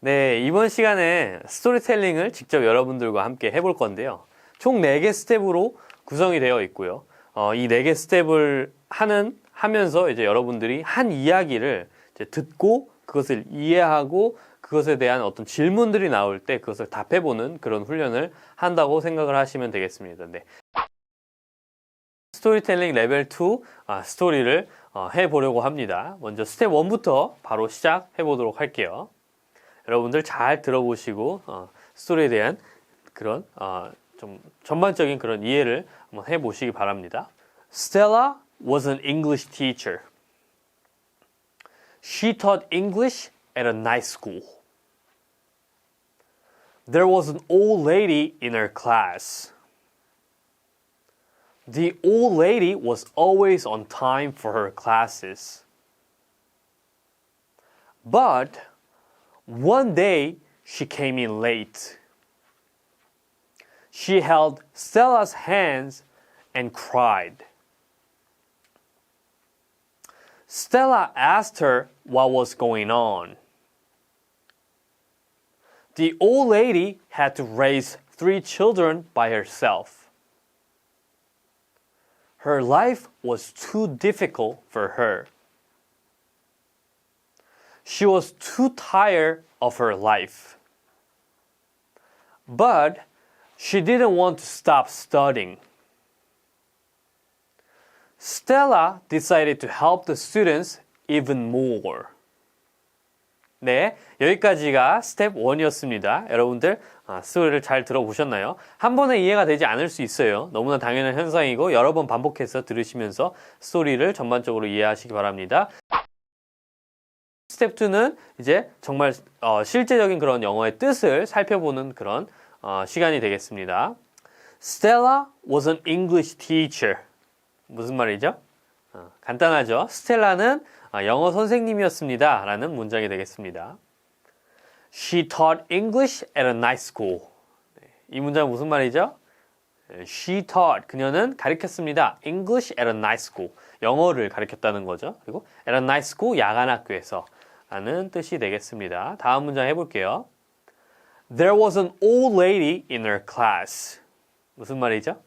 네, 이번 시간에 스토리텔링을 직접 여러분들과 함께 해볼 건데요. 총 4개 스텝으로 구성이 되어 있고요. 어, 이 4개 스텝을 하는, 하면서 이제 여러분들이 한 이야기를 듣고 그것을 이해하고 그것에 대한 어떤 질문들이 나올 때 그것을 답해보는 그런 훈련을 한다고 생각을 하시면 되겠습니다. 네. 스토리텔링 레벨 2 아, 스토리를 어, 해보려고 합니다. 먼저 스텝 1부터 바로 시작해 보도록 할게요. 여러분들 잘 들어보시고 어, 스토리에 대한 그런 어, 좀 전반적인 그런 이해를 한번 해보시기 바랍니다. Stella was an English teacher. She taught English at a nice school. There was an old lady in her class. The old lady was always on time for her classes. But one day she came in late. She held Stella's hands and cried. Stella asked her what was going on. The old lady had to raise three children by herself. Her life was too difficult for her. She was too tired of her life. But she didn't want to stop studying. Stella decided to help the students even more. 네, 여기까지가 스텝 1이었습니다. 여러분들 아, 스토리를 잘 들어보셨나요? 한 번에 이해가 되지 않을 수 있어요. 너무나 당연한 현상이고 여러 번 반복해서 들으시면서 스토리를 전반적으로 이해하시기 바랍니다. 스텝 2는 이제 정말 어, 실제적인 그런 영어의 뜻을 살펴보는 그런 어, 시간이 되겠습니다. Stella was an English teacher. 무슨 말이죠? 어, 간단하죠. 스텔라는 아, 영어 선생님이었습니다. 라는 문장이 되겠습니다. She taught English at a nice school. 네, 이 문장은 무슨 말이죠? 네, She taught 그녀는 가르쳤습니다. English at a nice school. 영어를 가르쳤다는 거죠. 그리고 at a nice school 야간 학교에서 라는 뜻이 되겠습니다. 다음 문장 해볼게요. There was an old lady in her class. 무슨 말이죠?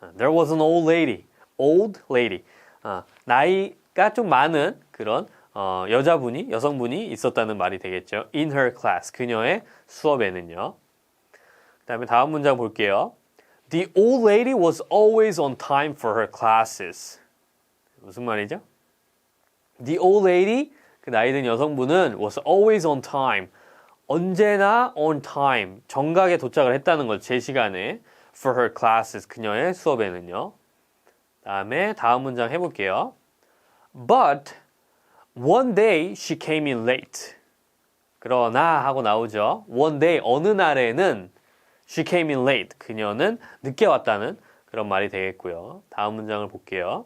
아, There was an old lady. Old lady. 아, 나이가 좀 많은 그런 어, 여자분이 여성분이 있었다는 말이 되겠죠. In her class 그녀의 수업에는요. 그 다음에 다음 문장 볼게요. The old lady was always on time for her classes. 무슨 말이죠? The old lady 그 나이 든 여성분은 was always on time. 언제나 on time 정각에 도착을 했다는 거죠. 제 시간에 for her classes 그녀의 수업에는요. 다음에 다음 문장 해볼게요. But one day she came in late. 그러나 하고 나오죠. One day 어느 날에는 she came in late. 그녀는 늦게 왔다는 그런 말이 되겠고요. 다음 문장을 볼게요.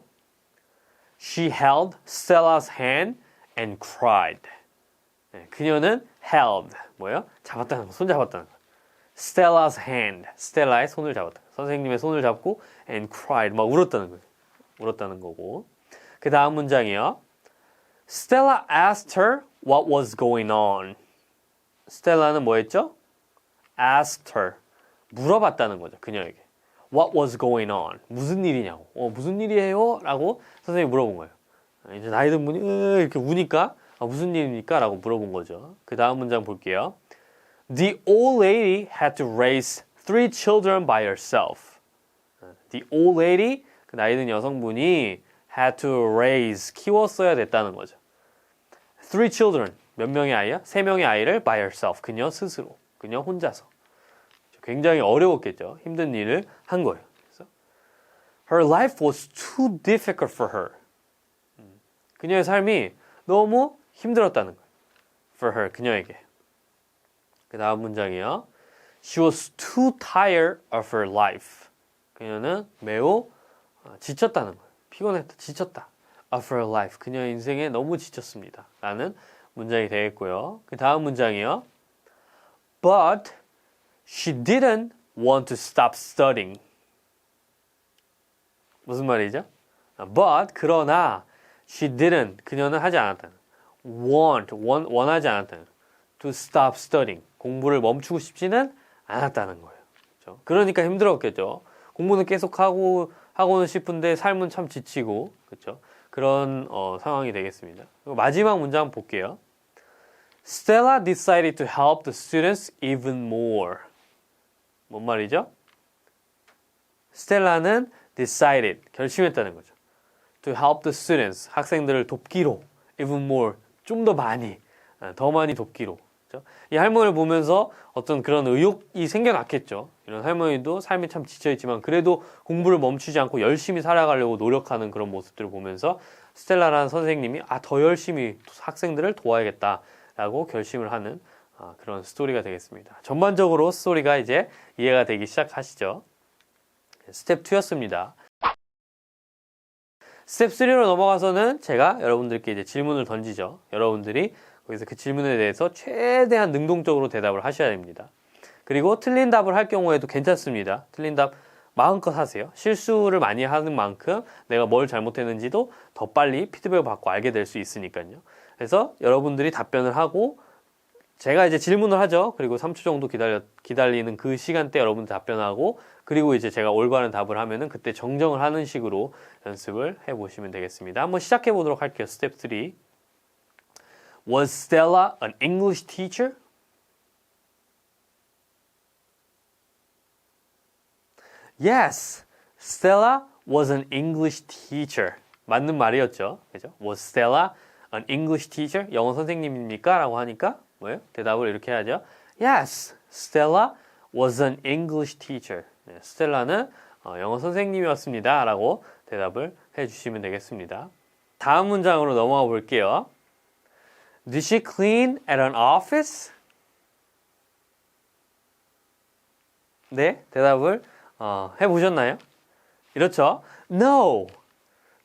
She held Stella's hand and cried. 네, 그녀는 held 뭐예요? 잡았다는 거, 손 잡았다는 거. Stella's hand, 스텔라의 손을 잡았다. 선생님의 손을 잡고 and cried 막 울었다는 거예요. 울었다는 거고. 그 다음 문장이요. Stella asked her what was going on. 스텔라는 뭐 했죠? asked her. 물어봤다는 거죠. 그녀에게. What was going on? 무슨 일이냐고. 어, 무슨 일이에요? 라고 선생님이 물어본 거예요. 이제 나이 든 분이 으, 이렇게 우니까 아, 무슨 일입니까? 라고 물어본 거죠. 그 다음 문장 볼게요. The old lady had to raise three children by herself. The old lady, 그 나이 든 여성분이 had to raise, 키웠어야 됐다는 거죠. Three children, 몇 명의 아이야? 세 명의 아이를 by herself, 그녀 스스로, 그녀 혼자서. 굉장히 어려웠겠죠. 힘든 일을 한 거예요. 그래서 Her life was too difficult for her. 음, 그녀의 삶이 너무 힘들었다는 거예요. For her, 그녀에게. 그 다음 문장이요. She was too tired of her life. 그녀는 매우 어, 지쳤다는 거예요. 피곤했다, 지쳤다. Of her life. 그녀의 인생에 너무 지쳤습니다. 라는 문장이 되겠고요. 그 다음 문장이요. But she didn't want to stop studying. 무슨 말이죠? But 그러나 she didn't 그녀는 하지 않았다는 want 원, 원하지 않았다는 to stop studying. 공부를 멈추고 싶지는 않았다는 거예요. 그렇죠? 그러니까 힘들었겠죠. 공부는 계속 하고 하고는 싶은데 삶은 참 지치고 그렇죠? 그런 어, 상황이 되겠습니다. 마지막 문장 한번 볼게요. Stella decided to help the students even more. 뭔 말이죠? 스텔라는 decided 결심했다는 거죠. To help the students 학생들을 돕기로 even more 좀 더 많이 아, 더 많이 돕기로 그렇죠? 이 할머니를 보면서 어떤 그런 의욕이 생겨났겠죠. 이런 할머니도 삶이 참 지쳐있지만 그래도 공부를 멈추지 않고 열심히 살아가려고 노력하는 그런 모습들을 보면서 스텔라라는 선생님이 아 더 열심히 학생들을 도와야겠다라고 결심을 하는 아, 그런 스토리가 되겠습니다. 전반적으로 스토리가 이제 이해가 되기 시작하시죠. 스텝 2였습니다. 스텝 3로 넘어가서는 제가 여러분들께 이제 질문을 던지죠. 여러분들이 거기서 그 질문에 대해서 최대한 능동적으로 대답을 하셔야 됩니다. 그리고 틀린 답을 할 경우에도 괜찮습니다. 틀린 답 마음껏 하세요. 실수를 많이 하는 만큼 내가 뭘 잘못했는지도 더 빨리 피드백을 받고 알게 될 수 있으니까요. 그래서 여러분들이 답변을 하고 제가 이제 질문을 하죠. 그리고 3초 정도 기다려, 기다리는 그 시간대 여러분 답변하고 그리고 이제 제가 올바른 답을 하면은 그때 정정을 하는 식으로 연습을 해 보시면 되겠습니다. 한번 시작해 보도록 할게요. 스텝 3. Was Stella an English teacher? Yes, Stella was an English teacher. 맞는 말이었죠. 그죠? Was Stella an English teacher? 영어 선생님입니까? 라고 하니까 뭐예요? 대답을 이렇게 하죠. Yes, Stella was an English teacher. 네, 스텔라는 어, 영어 선생님이었습니다. 라고 대답을 해 주시면 되겠습니다. 다음 문장으로 넘어가 볼게요. Did she clean at an office? 네, 대답을 어, 해보셨나요? 이렇죠. No,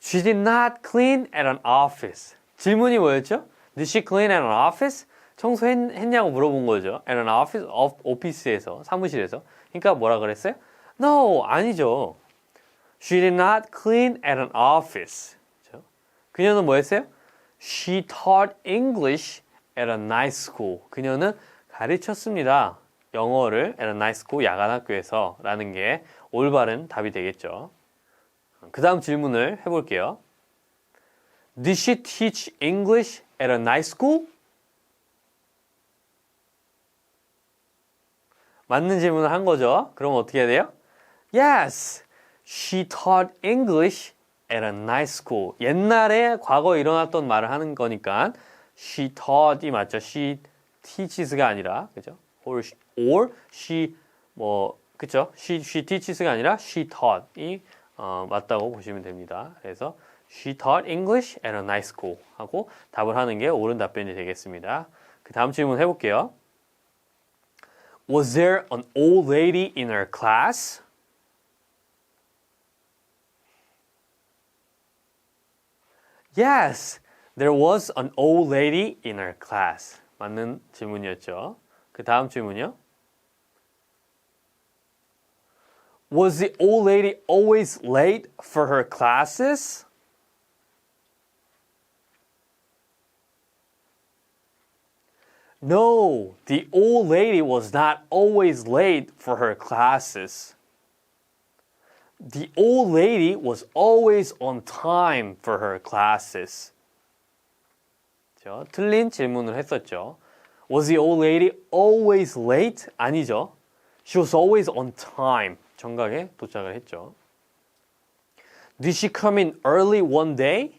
she did not clean at an office. 질문이 뭐였죠? Did she clean at an office? 청소했냐고 물어본 거죠. at an office, 오피스에서, 사무실에서. 그러니까 뭐라 그랬어요? No, 아니죠. She did not clean at an office. 그렇죠? 그녀는 뭐 했어요? She taught English at a nice school. 그녀는 가르쳤습니다. 영어를 at a nice school 야간 학교에서 라는 게 올바른 답이 되겠죠. 그 다음 질문을 해볼게요. Did she teach English at a nice school? 맞는 질문을 한 거죠. 그럼 어떻게 해야 돼요? Yes, she taught English at a nice school. 옛날에 과거에 일어났던 말을 하는 거니까 she taught이 맞죠. she teaches가 아니라 그죠? or, or she 뭐 그죠? she she teaches가 아니라 she taught이 어, 맞다고 보시면 됩니다. 그래서 she taught English at a nice school 하고 답을 하는 게 옳은 답변이 되겠습니다. 그 다음 질문 해볼게요. Was there an old lady in her class? Yes, there was an old lady in her class. 맞는 질문이었죠. 그 다음 질문이요. Was the old lady always late for her classes? No, the old lady was not always late for her classes. The old lady was always on time for her classes. 죠, 틀린 질문을 했었죠. Was the old lady always late? 아니죠. She was always on time. 정각에 도착을 했죠. Did she come in early one day?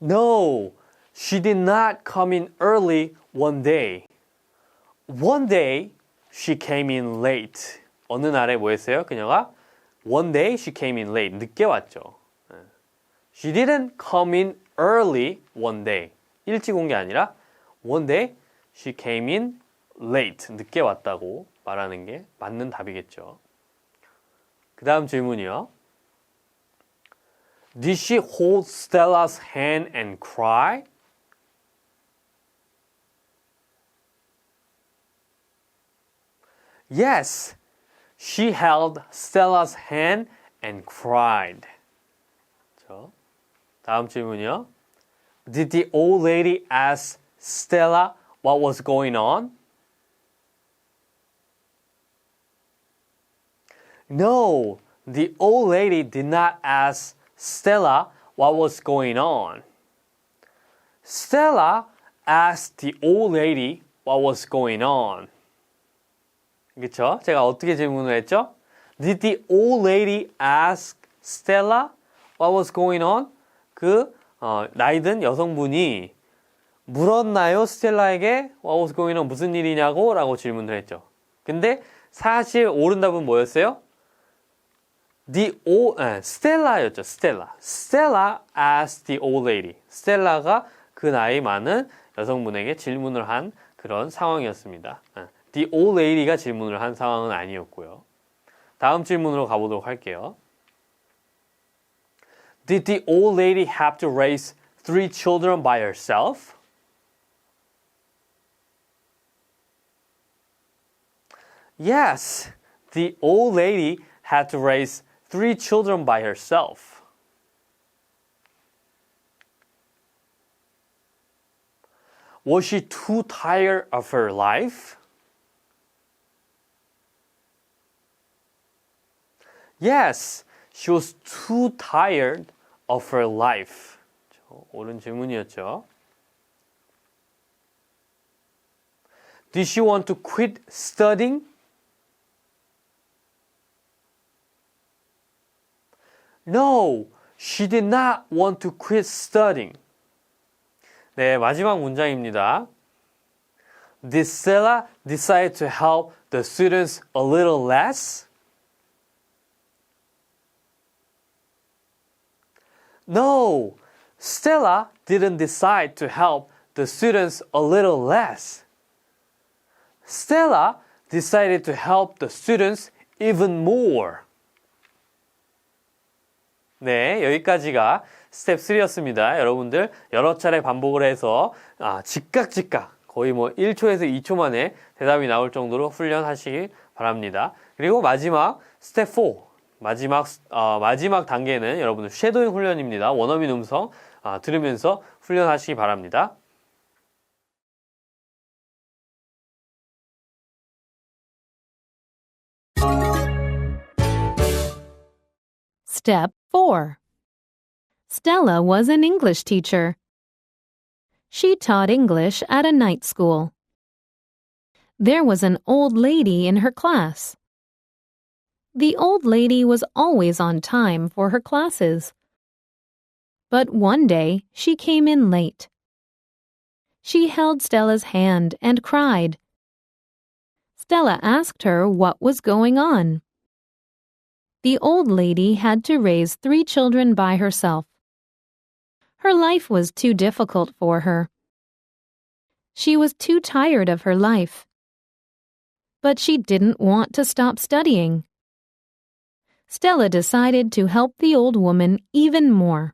No, she did not come in early one day. One day she came in late. 어느 날에 뭐 했어요? 그녀가 one day she came in late. 늦게 왔죠. She didn't come in early one day. 일찍 온 게 아니라 one day she came in late. 늦게 왔다고 말하는 게 맞는 답이겠죠. 그 다음 질문이요. Did she hold Stella's hand and cry? Yes, she held Stella's hand and cried. 저 다음 질문이요. Did the old lady ask Stella what was going on? No, the old lady did not ask Stella what was going on. Stella asked the old lady what was going on. 그쵸? 제가 어떻게 질문을 했죠? Did the old lady ask Stella what was going on? 그 어, 나이든 여성분이 물었나요? 스텔라에게 what was going on 무슨 일이냐고 라고 질문을 했죠. 근데 사실 옳은 답은 뭐였어요? The old, 아, 스텔라였죠. 스텔라. 스텔라 asked the old lady. 스텔라가 그 나이 많은 여성분에게 질문을 한 그런 상황이었습니다. 아, The old lady가 질문을 한 상황은 아니었고요. 다음 질문으로 가보도록 할게요. Did the old lady have to raise three children by herself? Yes, the old lady had to raise three children by herself. Was she too tired of her life? Yes, she was too tired of her life. 옳은 질문이었죠. Did she want to quit studying? No, she did not want to quit studying. 네, 마지막 문장입니다. Did Stella decide to help the students a little less? No, Stella didn't decide to help the students a little less. Stella decided to help the students even more. 네, 여기까지가 스텝 3였습니다. 여러분들 여러 차례 반복을 해서 아, 즉각 즉각 거의 뭐 1초에서 2초 만에 대답이 나올 정도로 훈련하시기 바랍니다. 그리고 마지막 스텝 4 마지막 어, 마지막 단계는 여러분들 쉐도잉 훈련입니다. 원어민 음성 아, 들으면서 훈련하시기 바랍니다. Step 4 Stella was an English teacher. She taught English at a night school. There was an old lady in her class. The old lady was always on time for her classes. But one day she came in late. She held Stella's hand and cried. Stella asked her what was going on. The old lady had to raise three children by herself. Her life was too difficult for her. She was too tired of her life. But she didn't want to stop studying. Stella decided to help the old woman even more.